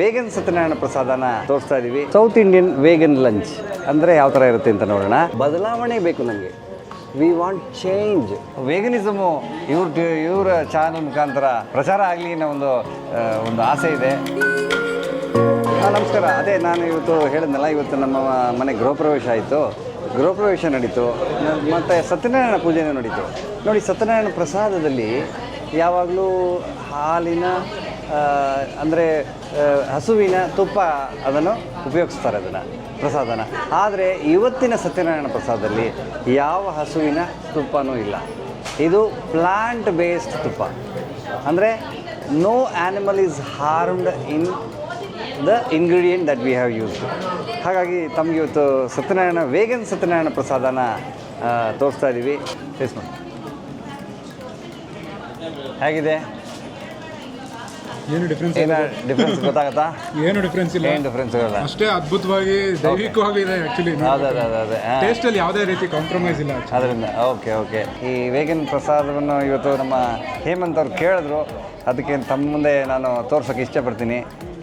Vegan Satyanarayana ಪ್ರಸಾದನ ತೋರಿಸ್ತಾ ಇದೀವಿ. South Indian vegan lunch ಅಂದರೆ ಯಾವ ಥರ ಇರುತ್ತೆ ಅಂತ ನೋಡೋಣ. ಬದಲಾವಣೆ ಬೇಕು ನಮಗೆ. ವಿ ವಾಂಟ್ ಚೇಂಜ್ ವೇಗನಿಸಮು ಇವ್ರ ಇವರ ಚಾನಲ್ ಮುಖಾಂತರ ಪ್ರಚಾರ ಆಗಲಿ ಅನ್ನೋ ಒಂದು ಒಂದು ಆಸೆ ಇದೆ. ನಮಸ್ಕಾರ. ಅದೇ ನಾನು ಇವತ್ತು ಹೇಳಿದ್ನಲ್ಲ, ಇವತ್ತು ನಮ್ಮ ಮನೆ ಗೃಹ ಪ್ರವೇಶ ಆಯಿತು. ಗೃಹ ಪ್ರವೇಶ ನಡೀತು. ಮತ್ತು ಸತ್ಯನಾರಾಯಣ ಪೂಜೆನೂ ನಡೀತು. ನೋಡಿ, ಸತ್ಯನಾರಾಯಣ ಪ್ರಸಾದದಲ್ಲಿ ಯಾವಾಗಲೂ ಹಾಲಿನ ಅಂದರೆ ಹಸುವಿನ ತುಪ್ಪ ಅದನ್ನು ಉಪಯೋಗಿಸ್ತಾರೆ ಅದನ್ನು, ಪ್ರಸಾದನ. ಆದರೆ ಇವತ್ತಿನ ಸತ್ಯನಾರಾಯಣ ಪ್ರಸಾದದಲ್ಲಿ ಯಾವ ಹಸುವಿನ ತುಪ್ಪನೂ ಇಲ್ಲ. ಇದು ಪ್ಲಾಂಟ್ ಬೇಸ್ಡ್ ತುಪ್ಪ. ಅಂದರೆ no animal is harmed in the ingredient that we have used ಹಾಗಾಗಿ ತಮಗೆ ಇವತ್ತು ಸತ್ಯನಾರಾಯಣ, ವೇಗನ್ ಸತ್ಯನಾರಾಯಣ ಪ್ರಸಾದನ ತೋರಿಸ್ತಾ ಇದ್ದೀವಿ ಟೇಸ್ಟ್ ಮಾಡಿ ಹೇಗಿದೆ? ಏನು ಡಿಫ್ರೆನ್ಸ್ ಏನ ಡಿಫ್ರೆನ್ಸ್ ಗೊತ್ತಾಗುತ್ತಾ? ಏನು ಡಿಫ್ರೆನ್ಸ್ ಇಲ್ಲ. ಏನು ಡಿಫ್ರೆನ್ಸ್ ಇರಲ್ಲ. ಅಷ್ಟೇ ಅದ್ಭುತವಾಗಿ ದೈವಿಕವಾಗಿದೆ ಆಕ್ಚುಲಿ ಅದೇ ಅದೇ ಅದೇ ಅದೇ. ಟೇಸ್ಟ್ ಅಲ್ಲಿ ಯಾವುದೇ ರೀತಿ ಕಾಂಪ್ರಮೈಸ್ ಇಲ್ಲ ಅದರಿಂದ ಓಕೆ ಓಕೆ ಈ ವೇಗನ್ ಪ್ರಸಾದವನ್ನು ಇವತ್ತು ನಮ್ಮ ಹೇಮಂತ್ ಅವ್ರು ಕೇಳಿದ್ರು. ಅದಕ್ಕೆ ತಮ್ಮ ಮುಂದೆ ನಾನು ತೋರ್ಸೋಕೆ ಇಷ್ಟಪಡ್ತೀನಿ.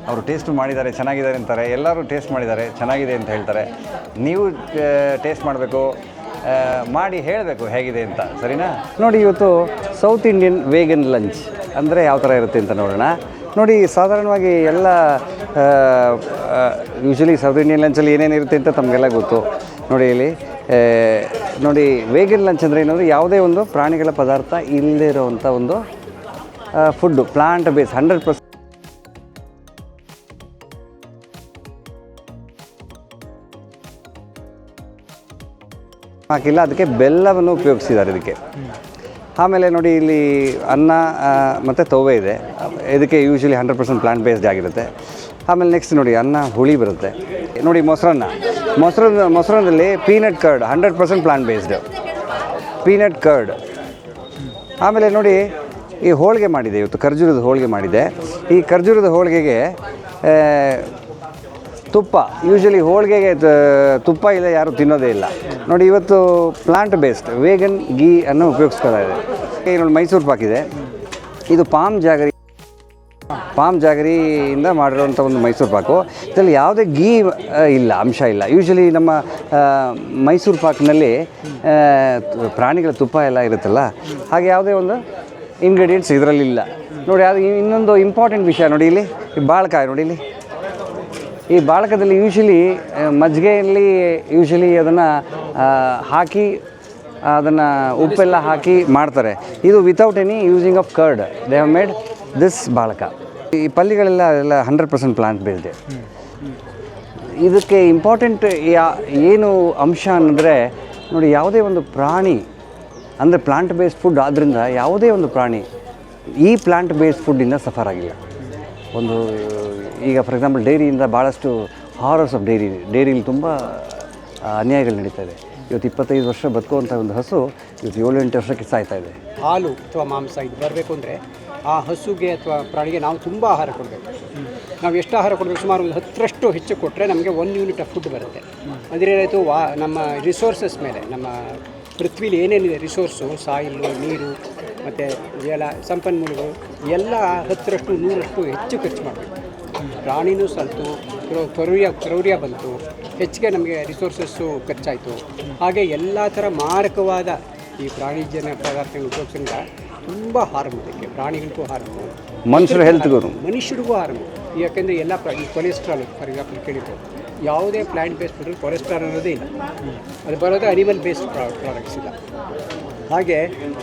ಅವರು ಟೇಸ್ಟ್ ಮಾಡಿದ್ದಾರೆ ಚೆನ್ನಾಗಿದ್ದಾರೆ ಅಂತಾರೆ. ಎಲ್ಲರೂ ಟೇಸ್ಟ್ ಮಾಡಿದ್ದಾರೆ ಚೆನ್ನಾಗಿದೆ ಅಂತ ಹೇಳ್ತಾರೆ. ನೀವು ಟೇಸ್ಟ್ ಮಾಡಬೇಕು ಮಾಡಿ ಹೇಳಬೇಕು ಹೇಗಿದೆ ಅಂತ ಸರಿನಾ? ನೋಡಿ ಇವತ್ತು ಸೌತ್ ಇಂಡಿಯನ್ ವೇಗನ್ ಲಂಚ್ ಅಂದರೆ ಯಾವ ಥರ ಇರುತ್ತೆ ಅಂತ ನೋಡೋಣ. ನೋಡಿ, ಸಾಧಾರಣವಾಗಿ ಎಲ್ಲ ಯೂಶ್ವಲಿ ಸೌತ್ ಇಂಡಿಯನ್ ಲಂಚಲ್ಲಿ ಏನೇನು ಇರುತ್ತೆ ಅಂತ ತಮಗೆಲ್ಲ ಗೊತ್ತು. ನೋಡಿ ಇಲ್ಲಿ ನೋಡಿ ವೇಗನ್ ಲಂಚ್ ಅಂದರೆ ಏನಂದರೆ ಯಾವುದೇ ಒಂದು ಪ್ರಾಣಿಗಳ ಪದಾರ್ಥ ಇಲ್ಲದೇ ಇರೋವಂಥ ಒಂದು food plant base hundred percent ಹಾಕಿಲ್ಲ, ಅದಕ್ಕೆ ಬೆಲ್ಲವನ್ನು ಉಪಯೋಗಿಸಿದ್ದಾರೆ ಇದಕ್ಕೆ. ಆಮೇಲೆ ನೋಡಿ ಇಲ್ಲಿ ಅನ್ನ ಮತ್ತು ತೋವೆ ಇದೆ. ಇದಕ್ಕೆ usually hundred percent plant based ಆಗಿರುತ್ತೆ. ಆಮೇಲೆ ನೆಕ್ಸ್ಟ್ ನೋಡಿ, ಅನ್ನ, ಹುಳಿ ಬರುತ್ತೆ. ನೋಡಿ, ಮೊಸರನ್ನ. ಮೊಸರನ್ನ, ಮೊಸರನ್ನಲ್ಲಿ peanut curd hundred percent plant based peanut curd ಆಮೇಲೆ ನೋಡಿ, ಈ ಹೋಳಿಗೆ ಮಾಡಿದೆ ಇವತ್ತು, ಖರ್ಜೂರದ ಹೋಳಿಗೆ ಮಾಡಿದೆ. ಈ ಖರ್ಜೂರದ ಹೋಳಿಗೆಗೆ ತುಪ್ಪ ಯೂಶಲಿ ಹೋಳಿಗೆಗೆ ತುಪ್ಪ ಇಲ್ಲ, ಯಾರು ತಿನ್ನೋದೇ ಇಲ್ಲ. ನೋಡಿ, ಇವತ್ತು ಪ್ಲಾಂಟ್ ಬೇಸ್ಡ್ ವೇಗನ್ ಗೀ ಅನ್ನು ಉಪಯೋಗಿಸ್ಕೊಳ್ತಾ ಇದೆ ನೋಡಿ ಮೈಸೂರು ಪಾಕ್ ಇದೆ. ಇದು ಪಾಮ್ ಜಾಗರಿ ಪಾಮ್ ಜಾಗರಿಯಿಂದ ಮಾಡಿರುವಂಥ ಒಂದು ಮೈಸೂರು ಪಾಕು. ಇದರಲ್ಲಿ ಯಾವುದೇ ಗೀ ಇಲ್ಲ, ಅಂಶ ಇಲ್ಲ. ಯೂಶಲಿ ನಮ್ಮ ಮೈಸೂರು ಪಾಕ್ನಲ್ಲಿ ಪ್ರಾಣಿಗಳ ತುಪ್ಪ ಎಲ್ಲ ಇರುತ್ತಲ್ಲ, ಹಾಗೆ ಯಾವುದೇ ಒಂದು ಇಂಗ್ರೀಡಿಯೆಂಟ್ಸ್ ಇದರಲ್ಲಿ ಇಲ್ಲ. ನೋಡಿ, ಅದು ಇನ್ನೊಂದು ಇಂಪಾರ್ಟೆಂಟ್ ವಿಷಯ ನೋಡಿ ಇಲ್ಲಿ ಬಾಳೆಕಾಯಿ ನೋಡಿ ಇಲ್ಲಿ. ಈ ಬಾಳಕದಲ್ಲಿ ಯೂಶಲಿ ಮಜ್ಜಿಗೆಯಲ್ಲಿ ಯೂಶಲಿ ಅದನ್ನು ಹಾಕಿ, ಅದನ್ನು ಉಪ್ಪೆಲ್ಲ ಹಾಕಿ ಮಾಡ್ತಾರೆ. ಇದು without any using of curd they have made this ಬಾಳಕ. ಈ ಪಲ್ಲಿಗಳೆಲ್ಲ ಎಲ್ಲ ಹಂಡ್ರೆಡ್ ಪರ್ಸೆಂಟ್ ಪ್ಲಾಂಟ್ ಬೇಸ್ಡ್ ಇದಕ್ಕೆ ಇಂಪಾರ್ಟೆಂಟ್ ಯಾ, ಏನು ಅಂಶ ಅಂದರೆ ನೋಡಿ ಯಾವುದೇ ಒಂದು ಪ್ರಾಣಿ, ಅಂದರೆ ಪ್ಲಾಂಟ್ ಬೇಸ್ಡ್ ಫುಡ್ ಆದ್ದರಿಂದ ಯಾವುದೇ ಒಂದು ಪ್ರಾಣಿ ಈ ಪ್ಲಾಂಟ್ ಬೇಸ್ಡ್ ಫುಡ್ಡಿಂದ ಸಫರ್ ಆಗಿಲ್ಲ. ಒಂದು, ಈಗ ಫಾರ್ ಎಕ್ಸಾಂಪಲ್ ಡೈರಿಯಿಂದ ಭಾಳಷ್ಟು ಹಾರರ್ಸ್ ಆಫ್ ಡೈರಿ ಡೈರಿಲಿ ತುಂಬ ಅನ್ಯಾಯಗಳು ನಡೀತಾ ಇದೆ. ಇವತ್ತು ಇಪ್ಪತ್ತೈದು ವರ್ಷ ಬದುಕುವಂಥ ಒಂದು ಹಸು ಇವತ್ತು ಏಳು ಎಂಟು ವರ್ಷಕ್ಕೆ ಸಾಯ್ತಾ ಇದೆ. ಹಾಲು ಅಥವಾ ಮಾಂಸ ಇದು ಬರಬೇಕು ಅಂದರೆ ಆ ಹಸುಗೆ ಅಥವಾ ಪ್ರಾಣಿಗೆ ನಾವು ತುಂಬ ಆಹಾರ ಕೊಡಬೇಕು. ನಾವು ಎಷ್ಟು ಆಹಾರ ಕೊಡಬೇಕು? ಸುಮಾರು ಒಂದು ಹತ್ತರಷ್ಟು ಹೆಚ್ಚು ಕೊಟ್ಟರೆ ನಮಗೆ ಒನ್ ಯೂನಿಟ್ ಆಫ್ ಫುಡ್ ಬರುತ್ತೆ. ಅಂದರೆ ಏನಾಯಿತು? ವಾ, ನಮ್ಮ ರಿಸೋರ್ಸಸ್ ಮೇಲೆ, ನಮ್ಮ ಪೃಥ್ವಿಲಿ ಏನೇನಿದೆ? ರಿಸೋರ್ಸು ಸಾಯಿಲು ನೀರು ಮತ್ತು ಜಲ ಸಂಪನ್ಮೂಲಗಳು ಎಲ್ಲ ಹತ್ತರಷ್ಟು ನೂರಷ್ಟು ಹೆಚ್ಚು ಖರ್ಚು ಮಾಡಬೇಕು. ಪ್ರಾಣಿನೂ ಸಲ್ತು ಕ್ರೌ- ಕ್ರೌರ್ಯ ಕ್ರೌರ್ಯ ಬಂತು. ಹೆಚ್ಚಿಗೆ ನಮಗೆ ರಿಸೋರ್ಸಸ್ಸು ಖರ್ಚಾಯಿತು. ಹಾಗೆ ಎಲ್ಲ ಥರ ಮಾರಕವಾದ ಈ ಪ್ರಾಣಿ ಜನ ಪದಾರ್ಥಗಳು ಉಪಯೋಗಿಸೋದ್ರಿಂದ ತುಂಬ ಹಾರ್ಮ್ ಪ್ರಾಣಿಗಳಿಗೂ ಹಾರ್ಮ್ ಮನುಷ್ಯರ ಹೆಲ್ತ್ಗೂ ಮನುಷ್ಯರಿಗೂ ಹಾರ್ಮ್ ಯಾಕೆಂದರೆ ಎಲ್ಲ ಕೊಲೆಸ್ಟ್ರಾಲ್ ಫಾರ್ ಎಕ್ಸಾಂಪಲ್ ಕೇಳಿರ್ಬೋದು ಯಾವುದೇ ಪ್ಲಾಂಟ್ ಬೇಸ್ಡ್ ಫುಡ್ ಕೊಲೆಸ್ಟ್ರಾಲ್ ಅನ್ನೋದೇ ಇಲ್ಲ. ಅದು ಬರೋದೇ ಅನಿಮಲ್ ಬೇಸ್ಡ್ ಪ್ರಾಡಕ್ಟ್ಸ್ ಇಲ್ಲ. ಹಾಗೆ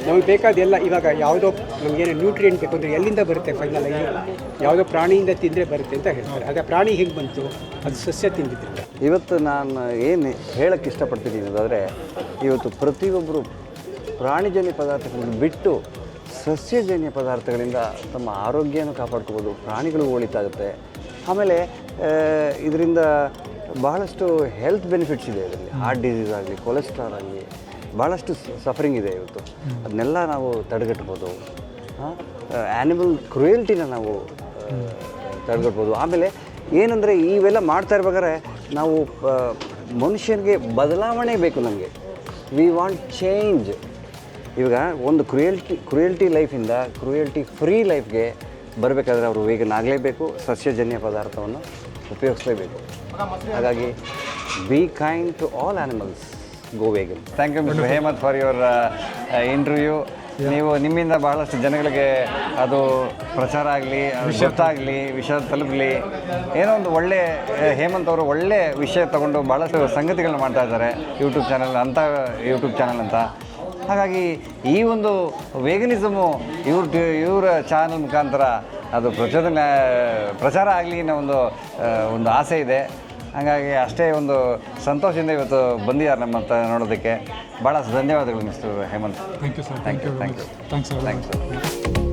ನಮಗೆ ಬೇಕಾದ ಎಲ್ಲ ಇವಾಗ ಯಾವುದೋ ನಮಗೇನು ನ್ಯೂಟ್ರಿಯೆಂಟ್ ಬೇಕು ಅಂದರೆ ಎಲ್ಲಿಂದ ಬರುತ್ತೆ ಫೈನಲ್ ಆಗಿ? ಯಾವುದೋ ಪ್ರಾಣಿಯಿಂದ ತಿಂದರೆ ಬರುತ್ತೆ ಅಂತ ಹೇಳ್ತಾರೆ. ಅದೇ ಪ್ರಾಣಿ ಹೇಗೆ ಬಂತು? ಅದು ಸಸ್ಯ ತಿಂದಿದ್ದಿಲ್ಲ. ಇವತ್ತು ನಾನು ಏನು ಹೇಳಕ್ಕೆ ಇಷ್ಟಪಡ್ತಿದ್ದೀನಿ ಅನ್ನೋದಾದರೆ ಇವತ್ತು ಪ್ರತಿಯೊಬ್ಬರು ಪ್ರಾಣಿಜನ್ಯ ಪದಾರ್ಥಗಳನ್ನು ಬಿಟ್ಟು ಸಸ್ಯಜನ್ಯ ಪದಾರ್ಥಗಳಿಂದ ತಮ್ಮ ಆರೋಗ್ಯವನ್ನು ಕಾಪಾಡ್ಕೋಬೋದು ಪ್ರಾಣಿಗಳು ಒಳಿತಾಗುತ್ತೆ. ಆಮೇಲೆ ಇದರಿಂದ ಬಹಳಷ್ಟು ಹೆಲ್ತ್ ಬೆನಿಫಿಟ್ಸ್ ಇದೆ ಇದರಲ್ಲಿ. ಹಾರ್ಟ್ ಡಿಸೀಸ್ ಆಗಲಿ ಕೊಲೆಸ್ಟ್ರಾಲ್ ಆಗಲಿ ಭಾಳಷ್ಟು ಸಫರಿಂಗ್ ಇದೆ ಇವತ್ತು. ಅದನ್ನೆಲ್ಲ ನಾವು ತಡೆಗಟ್ಬೋದು. ಆ್ಯನಿಮಲ್ ಕ್ರುಯಲ್ಟಿನ ನಾವು ತಡೆಗಟ್ಬೋದು. ಆಮೇಲೆ ಏನಂದರೆ ಇವೆಲ್ಲ ಮಾಡ್ತಾ ಇರ್ಬೇಕಾದ್ರೆ ನಾವು ಮನುಷ್ಯನಿಗೆ ಬದಲಾವಣೆ ಬೇಕು ನಮಗೆ ವಿ ವಾಂಟ್ ಚೇಂಜ್ ಇವಾಗ ಒಂದು ಕ್ರುಯಲ್ಟಿ ಕ್ರುಯಲ್ಟಿ ಲೈಫಿಂದ ಕ್ರುಯಲ್ಟಿ ಫ್ರೀ ಲೈಫ್ಗೆ ಬರಬೇಕಾದ್ರೆ ಅವರು ವೇಗನ್ ಆಗಲೇಬೇಕು ಸಸ್ಯಜನ್ಯ ಪದಾರ್ಥವನ್ನು ಉಪಯೋಗಿಸಲೇಬೇಕು. ಹಾಗಾಗಿ be kind to all animals go vegan thank you mister Hemant for your interview ನೀವು ನಿಮ್ಮಿಂದ ಬಹಳಷ್ಟು ಜನಗಳಿಗೆ ಅದು ಪ್ರಚಾರ ಆಗಲಿ ಆಗಲಿ ವಿಷಯ ತಲುಪಲಿ ಏನೋ ಒಂದು ಒಳ್ಳೆ ಹೇಮಂತ್ ಅವರು ಒಳ್ಳೆ ವಿಷಯ ತಗೊಂಡು ಭಾಳಷ್ಟು ಸಂಗತಿಗಳನ್ನ ಮಾಡ್ತಾ ಇದ್ದಾರೆ. ಯೂಟ್ಯೂಬ್ ಚಾನಲ್ ಅಂತ ಯೂಟ್ಯೂಬ್ ಚಾನಲ್ ಅಂತ. ಹಾಗಾಗಿ ಈ ಒಂದು ವೇಗನಿಸಮು ಇವ್ರ ಇವರ ಚಾನಲ್ ಮುಖಾಂತರ ಅದು ಪ್ರಚೋದನೆ ಪ್ರಚಾರ ಆಗಲಿ ಅನ್ನೋ ಒಂದು ಒಂದು ಆಸೆ ಇದೆ. ಹಾಗಾಗಿ ಅಷ್ಟೇ ಒಂದು ಸಂತೋಷದಿಂದ ಇವತ್ತು ಬಂದಿದ್ದಾರೆ ನಮ್ಮ ಹತ್ರ ನೋಡೋದಕ್ಕೆ. ಭಾಳ ಧನ್ಯವಾದಗಳು mister Hemant. Thank you sir thank thank you you thank you thanks thanks